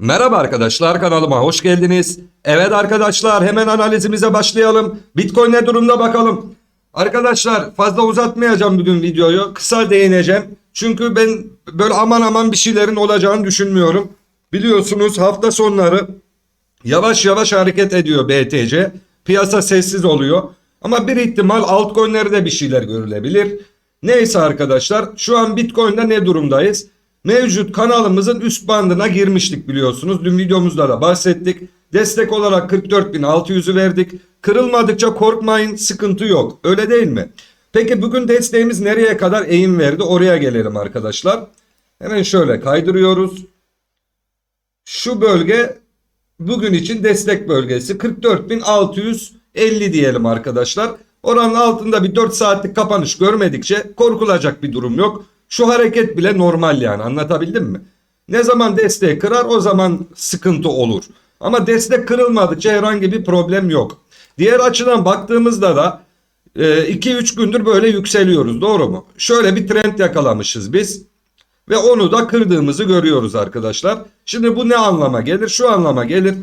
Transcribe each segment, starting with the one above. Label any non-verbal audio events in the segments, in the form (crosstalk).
Merhaba arkadaşlar kanalıma hoş geldiniz. Evet arkadaşlar hemen analizimize başlayalım. Bitcoin ne durumda bakalım. Arkadaşlar fazla uzatmayacağım bugün videoyu. Kısa değineceğim. Çünkü ben böyle aman aman bir şeylerin olacağını düşünmüyorum. Biliyorsunuz hafta sonları yavaş yavaş hareket ediyor BTC. Piyasa sessiz oluyor. Ama bir ihtimal altcoin'lerde bir şeyler görülebilir. Neyse arkadaşlar şu an Bitcoin'de ne durumdayız? Mevcut kanalımızın üst bandına girmiştik biliyorsunuz. Dün videomuzda da bahsettik. Destek olarak 44.600'ü verdik. Kırılmadıkça korkmayın sıkıntı yok. Öyle değil mi? Peki bugün desteğimiz nereye kadar eğim verdi? Oraya gelelim arkadaşlar. Hemen şöyle kaydırıyoruz. Şu bölge bugün için destek bölgesi 44.650 diyelim arkadaşlar. Oranın altında bir 4 saatlik kapanış görmedikçe korkulacak bir durum yok. Şu hareket bile normal yani anlatabildim mi? Ne zaman destek kırar o zaman sıkıntı olur. Ama destek kırılmadıkça herhangi bir problem yok. Diğer açıdan baktığımızda da 2-3 gündür böyle yükseliyoruz doğru mu? Şöyle bir trend yakalamışız biz. Ve onu da kırdığımızı görüyoruz arkadaşlar. Şimdi bu ne anlama gelir? Şu anlama gelir.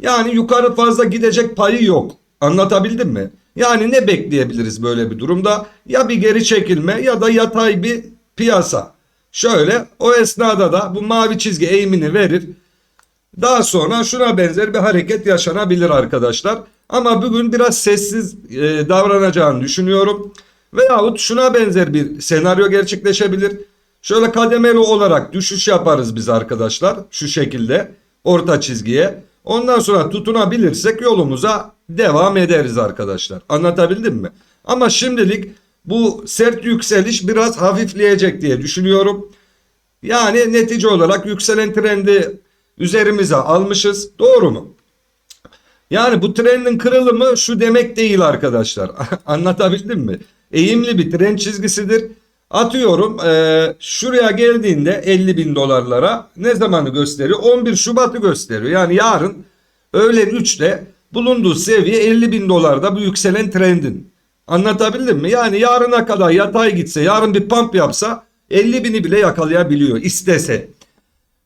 Yani yukarı fazla gidecek payı yok. Anlatabildim mi? Yani ne bekleyebiliriz böyle bir durumda? Ya bir geri çekilme ya da yatay bir piyasa. Şöyle o esnada da bu mavi çizgi eğimini verir. Daha sonra şuna benzer bir hareket yaşanabilir arkadaşlar. Ama bugün biraz sessiz e, davranacağını düşünüyorum. Veyahut şuna benzer bir senaryo gerçekleşebilir. Şöyle kademeli olarak düşüş yaparız biz arkadaşlar. Şu şekilde orta çizgiye. Ondan sonra tutunabilirsek yolumuza devam ederiz arkadaşlar. Anlatabildim mi? Ama şimdilik bu sert yükseliş biraz hafifleyecek diye düşünüyorum. Yani netice olarak yükselen trendi üzerimize almışız. Doğru mu? Yani bu trendin kırılımı şu demek değil arkadaşlar. (laughs) Anlatabildim mi? Eğimli bir trend çizgisidir. Atıyorum eee, şuraya geldiğinde 50 bin dolarlara ne zamanı gösteriyor? 11 Şubat'ı gösteriyor. Yani yarın öğlen 3'te bulunduğu seviye 50 bin dolarda bu yükselen trendin. Anlatabildim mi? Yani yarına kadar yatay gitse yarın bir pump yapsa 50 bini bile yakalayabiliyor istese.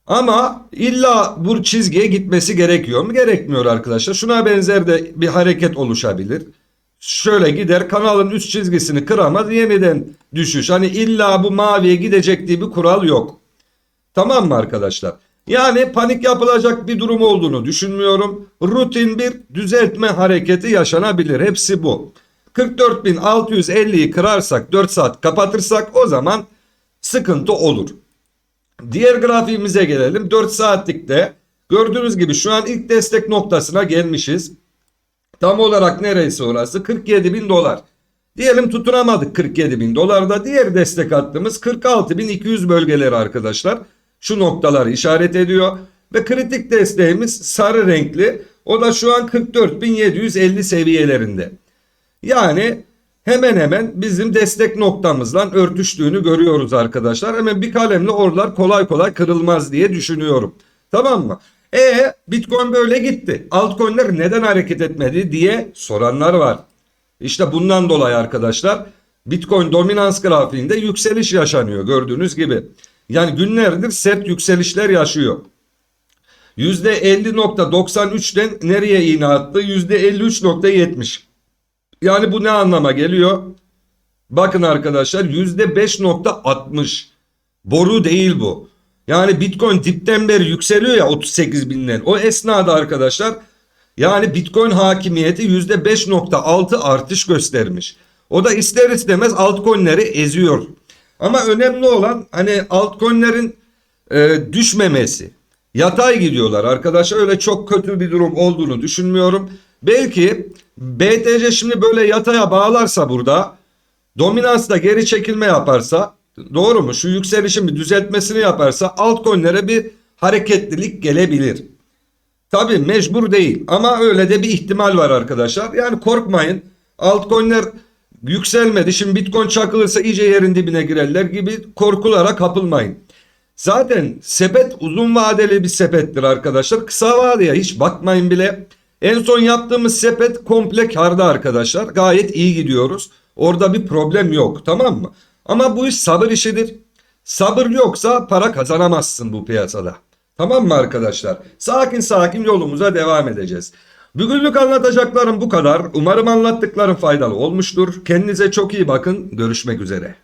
Ama illa bu çizgiye gitmesi gerekiyor mu? Gerekmiyor arkadaşlar. Şuna benzer de bir hareket oluşabilir. Şöyle gider kanalın üst çizgisini kıramaz yeniden düşüş. Hani illa bu maviye gidecek diye bir kural yok. Tamam mı arkadaşlar? Yani panik yapılacak bir durum olduğunu düşünmüyorum. Rutin bir düzeltme hareketi yaşanabilir. Hepsi bu. 44.650'yi kırarsak 4 saat kapatırsak o zaman sıkıntı olur. Diğer grafiğimize gelelim. 4 saatlikte gördüğünüz gibi şu an ilk destek noktasına gelmişiz. Tam olarak neresi orası? 47 bin dolar. Diyelim tutunamadık 47 bin dolarda. Diğer destek hattımız 46 bin 200 bölgeleri arkadaşlar. Şu noktaları işaret ediyor. Ve kritik desteğimiz sarı renkli. O da şu an 44 bin 750 seviyelerinde. Yani hemen hemen bizim destek noktamızla örtüştüğünü görüyoruz arkadaşlar. Hemen bir kalemle oralar kolay kolay kırılmaz diye düşünüyorum. Tamam mı? E Bitcoin böyle gitti. Altcoin'ler neden hareket etmedi diye soranlar var. İşte bundan dolayı arkadaşlar Bitcoin dominans grafiğinde yükseliş yaşanıyor gördüğünüz gibi. Yani günlerdir sert yükselişler yaşıyor. %50.93'ten nereye iğne attı? %53.70. Yani bu ne anlama geliyor? Bakın arkadaşlar %5.60. Boru değil bu. Yani Bitcoin dipten beri yükseliyor ya 38 binden. O esnada arkadaşlar yani Bitcoin hakimiyeti %5.6 artış göstermiş. O da ister istemez altcoin'leri eziyor. Ama önemli olan hani altcoin'lerin e, düşmemesi. Yatay gidiyorlar arkadaşlar öyle çok kötü bir durum olduğunu düşünmüyorum. Belki BTC şimdi böyle yataya bağlarsa burada dominansla geri çekilme yaparsa doğru mu? Şu yükselişin bir düzeltmesini yaparsa altcoin'lere bir hareketlilik gelebilir. Tabi mecbur değil ama öyle de bir ihtimal var arkadaşlar. Yani korkmayın altcoin'ler yükselmedi. Şimdi bitcoin çakılırsa iyice yerin dibine girerler gibi korkulara kapılmayın. Zaten sepet uzun vadeli bir sepettir arkadaşlar. Kısa vadeye hiç bakmayın bile. En son yaptığımız sepet komple karda arkadaşlar. Gayet iyi gidiyoruz. Orada bir problem yok tamam mı? Ama bu iş sabır işidir. Sabır yoksa para kazanamazsın bu piyasada. Tamam mı arkadaşlar? Sakin sakin yolumuza devam edeceğiz. Bugünlük anlatacaklarım bu kadar. Umarım anlattıklarım faydalı olmuştur. Kendinize çok iyi bakın. Görüşmek üzere.